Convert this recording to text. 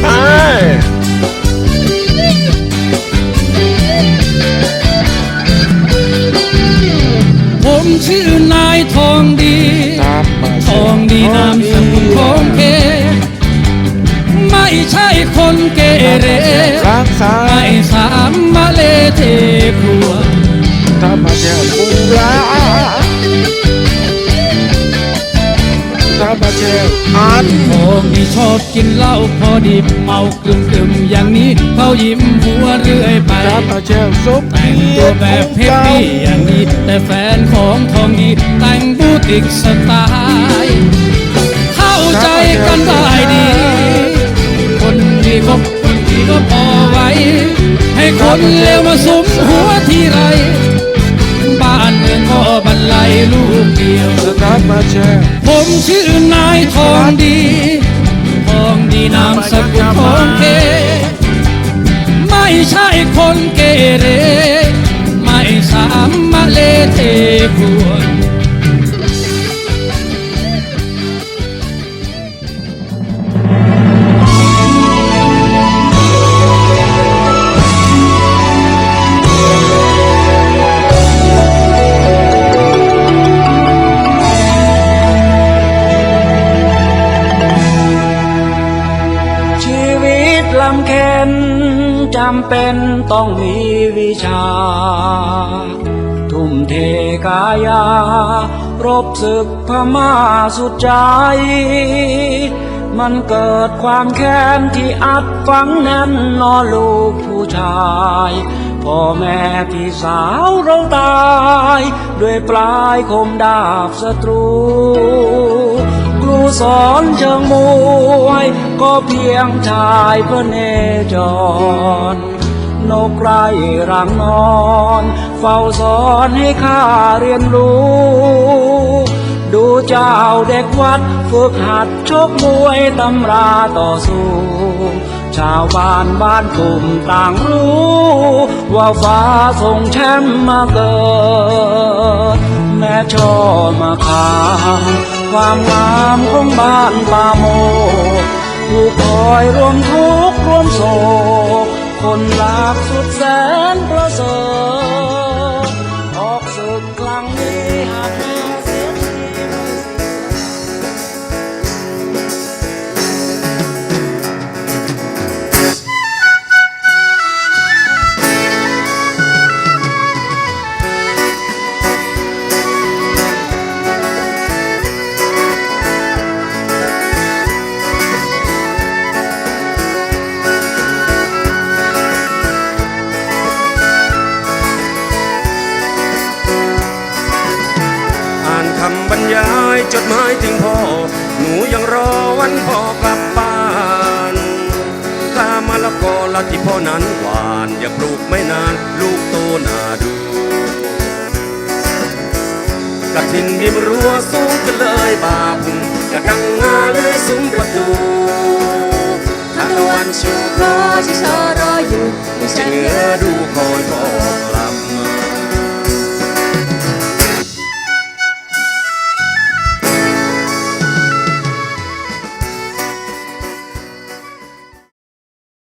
ไปผมชื่อนายทองดี ทองดีนามสกุลทองเกไม่ใช่คนเกเร มาเชลอันพองที่ชอบกินเหล้าพอดีเมากลึมกลึมๆอย่างนี้เขายิ้มหัวเรื่อยไปครับมาเชลซุปแต่งตัวแบบเพชรดีอย่างนี้ แต่แฟนของทองดีแต่งบูติกสไตล์เข้าใจกันได้ดี คนดีก็คนดีก็พอไว้ ให้คนเลวมาสุมหัวทีไรบ้านเมืองก็ บรรลัยลูกเดียวครับมาเชลผมชื่อนายทองดี ทองดีนามสกุลทองเกไม่ใช่คนเกเร ไม่สามมาเลเทพวน เค็นจำเป็นต้องมีวิชา ทุ่มเทกายารบศึกพม่าสุดใจ มันเกิดความแค้นที่อัดฝังแน่นนอลูกผู้ชายพ่อแม่พี่สาวเราตาย ด้วยปลายคมดาบศัตรู รูสอนเชิงมวย ก็เพียงชายพระเนจร นกไร้รังนอน เฝ้าสอนให้ข้าเรียนรู้ ดูเจ้าเด็กวัดฝึกหัดชกมวยตำราต่อสู้ชาวบ้านบ้านกลุ่มต่างรู้ ว่าฟ้าส่งแชมป์มาเกิด แม่ช่อมาขาม ความงามของบ้านป่าโมผู้คอยรวมทุกข์รวมโศกคนรัก รอวันพ่อกลับบ้านถ้ามะละกอละที่พ่อนั้นหวานอย่าปลูกไม่นานลูกโตน่าดูกระถินริมรั้วสูงกันเลยบาพุงกระดังงาเลยซุ้มประตูทำตะวันชูคอที่ชอรออยู่ดิฉัจะนเหงืเงืออดูคอยพ่อ